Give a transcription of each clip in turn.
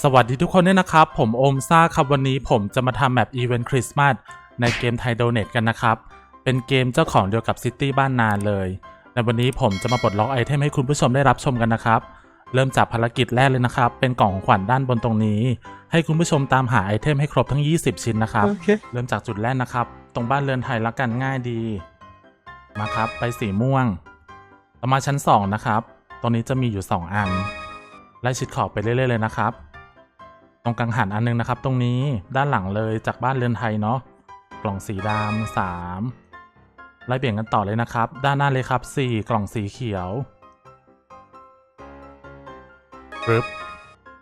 สวัสดีทุกคนด้วยนะครับ ผมโอมซ่าครับวันนี้ผมจะมาทำแบบอีเวนต์คริสต์มาสในเกมไทยโดเน t กันนะครับ เป็นเกมเจ้าของเดียวกับซิตี้บ้านนานเลย ในวันนี้ผมจะมาปลดล็อกไอเทมให้คุณผู้ชมได้รับชมกันนะครับ เริ่มจากภารกิจแรกเลยนะครับ เป็นกล่องของขวัญด้านบนตรงนี้ ให้คุณผู้ชมตามหาไอเทมให้ครบทั้ง 20 ชิ้นนะครับ Okay. เริ่มจากจุดแรกนะครับ ตรงบ้านเรือนไทยละกันง่ายดีมาครับไปสีม่วงต่อมาชั้น 2 นะครับตรงนี้จะมีอยู่ 2 อันไล่ชิดขอบไปเรื่อยๆเลยนะครับ ตรงกลางหันอันหนึงนะครับ ตรงนี้ด้านหลังเลยจากบ้านเรือนไทยเนาะกล่องสีดำสามไล่เบี่ยงกันต่อเลยนะครับ ด้านหน้าเลยครับ 4 กล่องสีเขียวปึ๊บ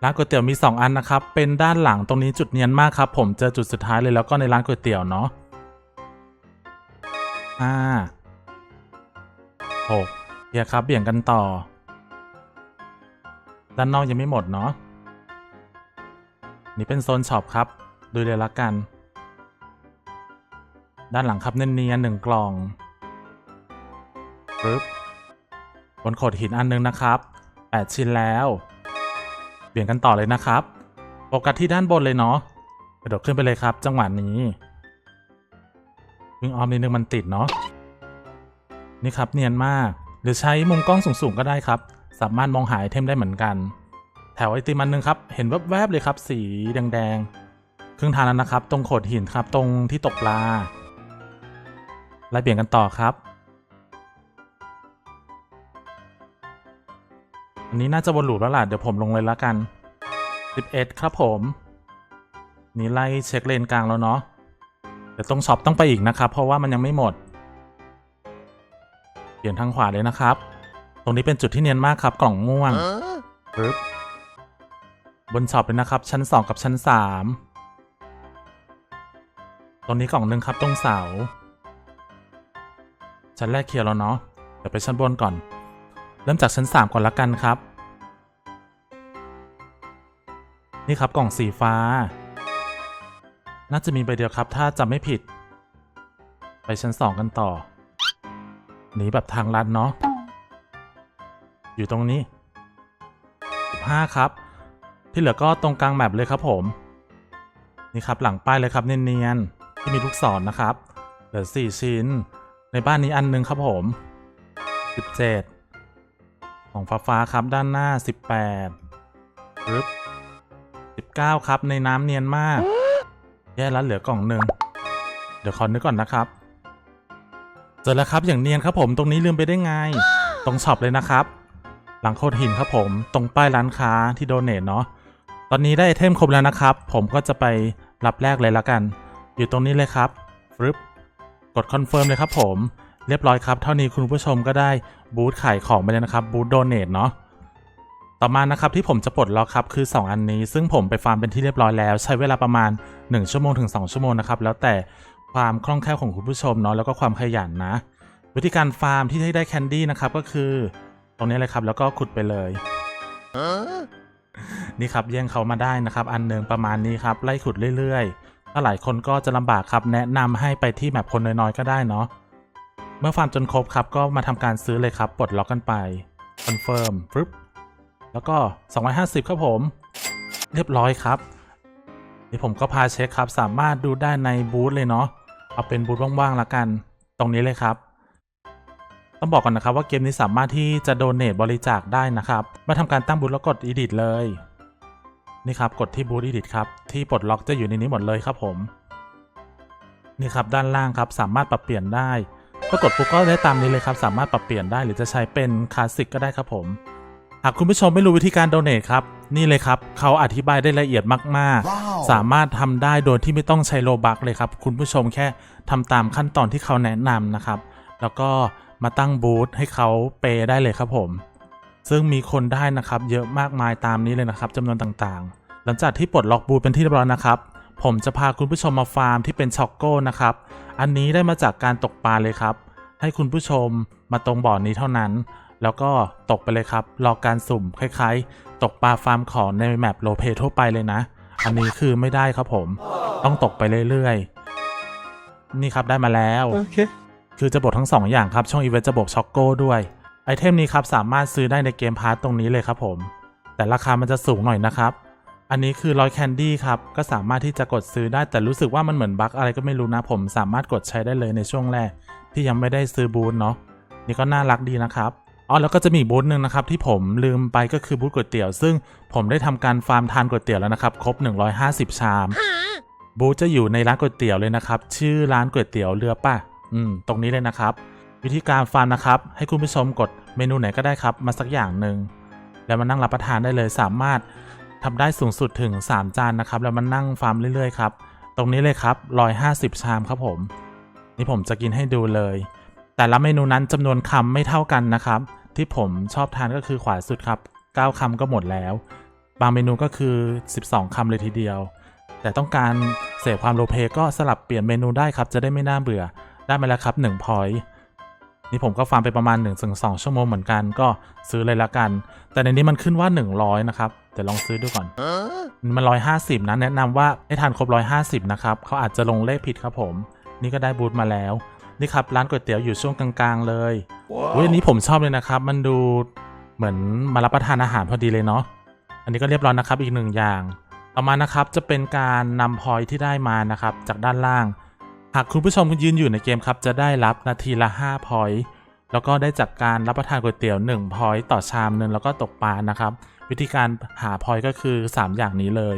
ร้านก๋วยเตี๋ยวมี 2 อันนะครับ เป็นด้านหลังตรงนี้จุดเนียนมากครับ ผมเจอจุดสุดท้ายเลยแล้วก็ในร้านก๋วยเตี๋ยวเนาะอ่าหกเดี๋ยครับเบี่ยงกันต่อ ด้านนอกยังไม่หมดเนาะ นี่เป็นโซนช็อปครับ ดูเลยละกัน ด้านหลังครับเนียนๆหนึ่งกล่องปึ๊บบนโขดหินอันนึงนะครับ 8 ชิ้นแล้วเบี่ยงกันต่อเลยนะครับโฟกัสที่ด้านบนเลยเนาะกระโดดขึ้นไปเลยครับ จังหวะนี้วิ่งออมนิดนึงมันติดเนาะนี่ครับเนียนมาก หรือใช้มุมกล้องสูงๆก็ได้ครับ สามารถมองหาไอเทมได้เหมือนกัน ถวไอติมอันนึงครับ เห็นแวบๆเลยครับ สีแดงๆครึ่งทางแล้วนะครับ ตรงโขดหินครับ ตรงที่ตกปลาไล่เบี่ยงกันต่อครับ อันนี้น่าจะวนลูปแล้วล่ะ เดี๋ยวผมลงเลยละกัน 11 ครับผม นี่ไล่เช็คเลนกลางแล้วเนาะเดี๋ยวตรงช็อปต้องไปอีกนะครับ เพราะว่ามันยังไม่หมด เปลี่ยนทางขวาเลยนะครับ ตรงนี้เป็นจุดที่เนียนมากครับ กล่องม่วง Huh? ปึ๊บ บนช็อปเลยนะครับ ชั้น 2 กับชั้น 3ตรงนี้กล่องหนึ่งครับตรงเสา ชั้นแรกเคลียร์แล้วเนาะเดี๋ยวไปชั้นบนก่อน เริ่มจากชั้น 3 ก่อนละกันครับ นี่ครับกล่องสีฟ้า น่าจะมีใบเดียวครับ ถ้าจำไม่ผิด ไปชั้น 2 กันต่อ หนีแบบทางลัดเนาะอยู่ตรงนี้ 15 ครับ ที่เหลือก็ตรงกลางแมปเลยครับผม นี่ครับหลังป้ายเลยครับเนียนๆที่มีลูกศรนนะครับ เหลือ4ชิ้น ในบ้านนี้อันหนึงครับผม17ของฟ้าฟ้าครับด้านหน้า18ปึ๊บ19ครับในน้ำเนียนมาก แย่แล้วเหลือกล่องหนึ่งเดี๋ยวขอนึกก่อนนะครับเจอแล้วครับอย่างเนียนครับผมตรงนี้ลืมไปได้ไง ตรงช็อปเลยนะครับ หลังโคดหินครับผม ตรงป้ายร้านค้าที่โดเนทเนาะ ตอนนี้ได้ไอเทมครบแล้วนะครับ ผมก็จะไปรับแรกเลยละกัน อยู่ตรงนี้เลยครับฟรึบกดคอนเฟิร์มเลยครับผม เรียบร้อยครับ เท่านี้คุณผู้ชมก็ได้บูธขายของไปเลยนะครับบูธโดเนทเนาะต่อมานะครับที่ผมจะปลดล็อกครับคือ 2 อันนี้ ซึ่งผมไปฟาร์มเป็นที่เรียบร้อยแล้ว ใช้เวลาประมาณ 1 ชั่วโมงถึง 2 ชั่วโมงนะครับแล้วแต่ความคล่องแคล่วของคุณผู้ชมเนาะแล้วก็ความขยันนะ วิธีการฟาร์มที่ให้ได้แคนดี้นะครับก็คือ ตรงนี้เลยครับแล้วก็ขุดไปเลย Huh? นี่ครับแย่งเขามาได้นะครับ อันหนึ่งประมาณนี้ครับไล่ขุดเรื่อยๆถ้าหลายคนก็จะลำบากครับ แนะนำให้ไปที่แมปคนน้อยๆก็ได้เนาะเมื่อฟาร์มจนครบครับก็มาทำการซื้อเลยครับปลดล็อกกันไปคอนเฟิร์มปึ๊บแล้วก็ 250 ครับผม เรียบร้อยครับนี่ผมก็พาเช็คครับ สามารถดูได้ในบูธเลยเนาะเอาเป็นบูธว่างๆละกัน ตรงนี้เลยครับ ต้องบอกก่อนนะครับว่าเกมนี้สามารถที่จะโดเน a บริจาคได้นะครับมาทำการตั้งบูธแล้วกด edit เลย นี่ครับกดที่บูธ edit ครับที่ปลดล็อกจะอยู่ในนี้หมดเลยครับผมนี่ครับด้านล่างครับสามารถปรับเปลี่ยนได้ก็กดปุ๊บก็ได้ตามนี้เลยครับ สามารถปรับเปลี่ยนได้หรือจะใช้เป็นคลาสสิกก็ได้ครับผมหากคุณผู้ชมไม่รู้วิธีการโดเน a ครับ นี่เลยครับ เขาอธิบายได้ละเอียดมากๆ Wow. สามารถทำได้โดยที่ไม่ต้องใช้โลบักเลยครับ คุณผู้ชมแค่ทำตามขั้นตอนที่เขาแนะนำนะครับ แล้วก็มาตั้งบูธให้เขาเปย์ได้เลยครับผม ซึ่งมีคนได้นะครับ เยอะมากมายตามนี้เลยนะครับจำนวนต่างๆ หลังจากที่ปลดล็อกบูธเป็นที่เรียบร้อยนะครับ ผมจะพาคุณผู้ชมมาฟาร์มที่เป็นช็อกโก้นะครับ อันนี้ได้มาจากการตกปลาเลยครับ ให้คุณผู้ชมมาตรงบ่อนนี้เท่านั้น แล้วก็ตกไปเลยครับ รอการสุ่มคล้ายๆ ตกปลาฟาร์มของในแมปโลเปทั่วไปเลยนะ อันนี้คือไม่ได้ครับผม ต้องตกไปเรื่อยๆ นี่ครับได้มาแล้ว Okay. คือจะบวกทั้ง 2 อย่างครับ ช่องอีเวนต์จะบวกช็อกโก้ด้วย ไอเทมนี้ครับสามารถซื้อได้ในเกมพาร์ตตรงนี้เลยครับผม แต่ราคามันจะสูงหน่อยนะครับ อันนี้คือร้อยแคนดี้ครับ ก็สามารถที่จะกดซื้อได้แต่รู้สึกว่ามันเหมือนบั๊กอะไรก็ไม่รู้นะ ผมสามารถกดใช้ได้เลยในช่วงแรก ที่ยังไม่ได้ซื้อบูธเนาะนี่ก็น่ารักดีนะครับอ๋อแล้วก็จะมีบูธหนึ่งนะครับที่ผมลืมไปก็คือบูธก๋วยเตี๋ยว ซึ่งผมได้ทำการฟาร์มทานก๋วยเตี๋ยวแล้วนะครับ ครบ 150 ชาม บูธจะอยู่ในร้านก๋วยเตี๋ยวเลยนะครับ ชื่อร้านก๋วยเตี๋ยวเรือป่ะอืมตรงนี้เลยนะครับ วิธีการฟาร์มนะครับ ให้คุณผู้ชมกดเมนูไหนก็ได้ครับ มาสักอย่างหนึ่งแล้วมานั่งรับประทานได้เลยสามารถ ทำได้สูงสุดถึง 3 จานนะครับ แล้วมานั่งฟาร์มเรื่อยๆครับ ตรงนี้เลยครับ 150 ชามครับผม นี่ผมจะกินให้ดูเลย แต่ละเมนูนั้นจำนวนคำไม่เท่ากันนะครับ ที่ผมชอบทานก็คือขวาสุดครับ 9คำก็หมดแล้ว บางเมนูก็คือ 12คำเลยทีเดียว แต่ต้องการเสพความโลเพก็สลับเปลี่ยนเมนูได้ครับ จะได้ไม่น่าเบื่อ ได้มาแล้วครับ1พอยต์ นี่ผมก็ฟาร์มไปประมาณ 1-2 ชั่วโมงเหมือนกันก็ซื้อเลยละกัน แต่ในนี้มันขึ้นว่า 100 นะครับเดี๋ยวลองซื้อดูก่อน มัน 150 นะ แนะนำว่าให้ทานครบ 150 นะครับเขาอาจจะลงเลขผิดครับผม นี่ก็ได้บูธมาแล้ว นี่ครับร้านก๋วยเตี๋ยวอยู่ช่วงกลางๆเลยอุ้ยอันนี้ผมชอบเลยนะครับ มันดูเหมือนมารับประทานอาหารพอดีเลยเนาะอันนี้ก็เรียบร้อยนะครับอีกหนึ่งอย่าง ต่อมานะครับจะเป็นการนำพอยที่ได้มานะครับจากด้านล่าง หากคุณผู้ชมยืนอยู่ในเกมครับจะได้รับนาทีละ5พอยต์แล้วก็ได้จากการรับประทานก๋วยเตี๋ยว1พอยต์ต่อชามหนึ่งแล้วก็ตกปลานะครับ วิธีการหาพอยต์ก็คือ 3 อย่างนี้เลย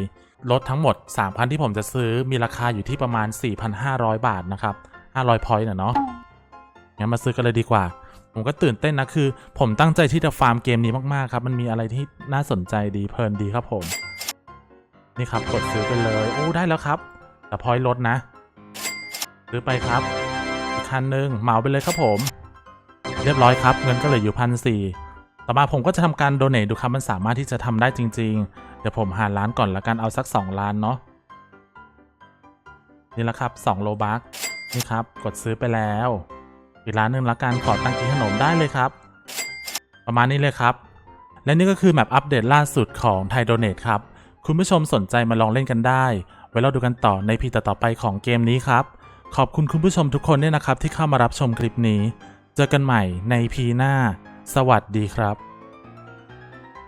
ลดทั้งหมด 3,000 ที่ผมจะซื้อมีราคาอยู่ที่ประมาณ 4,500 บาทนะครับ 500พอยต์เนาะงั้นมาซื้อกันเลยดีกว่า ผมก็ตื่นเต้นนะคือ ผมตั้งใจที่จะฟาร์มเกมนี้มากๆครับ มันมีอะไรที่น่าสนใจดีเพลินดีครับผม นี่ครับกดซื้อไปเลย โอ้ได้แล้วครับ แต่พอยต์ลดนะ ซื้อไปครับอีกคันหนึ่งเหมาไปเลยครับผม เรียบร้อยครับ เงินก็เหลืออยู่พันสี่ต่อมาผมก็จะทำการโดเนทดูครับมันสามารถที่จะทำได้จริง ๆ เดี๋ยวผมหาร้านก่อนละกันเอาสัก 2 ล้านเนาะนี่แหละครับ 2 โลบักนี่ครับ กดซื้อไปแล้ว อีกร้านหนึ่งละกันขอตั้งกินขนมได้เลยครับ ประมาณนี้เลยครับ และนี่ก็คือแมปอัปเดตล่าสุดของไทยโดเนทครับ คุณผู้ชมสนใจมาลองเล่นกันได้ ไว้เราดูกันต่อในพีต่อๆไปของเกมนี้ครับ ขอบคุณคุณผู้ชมทุกคนด้วยนะครับที่เข้ามารับชมคลิปนี้ เจอกันใหม่ในพีหน้า สวัสดีครับ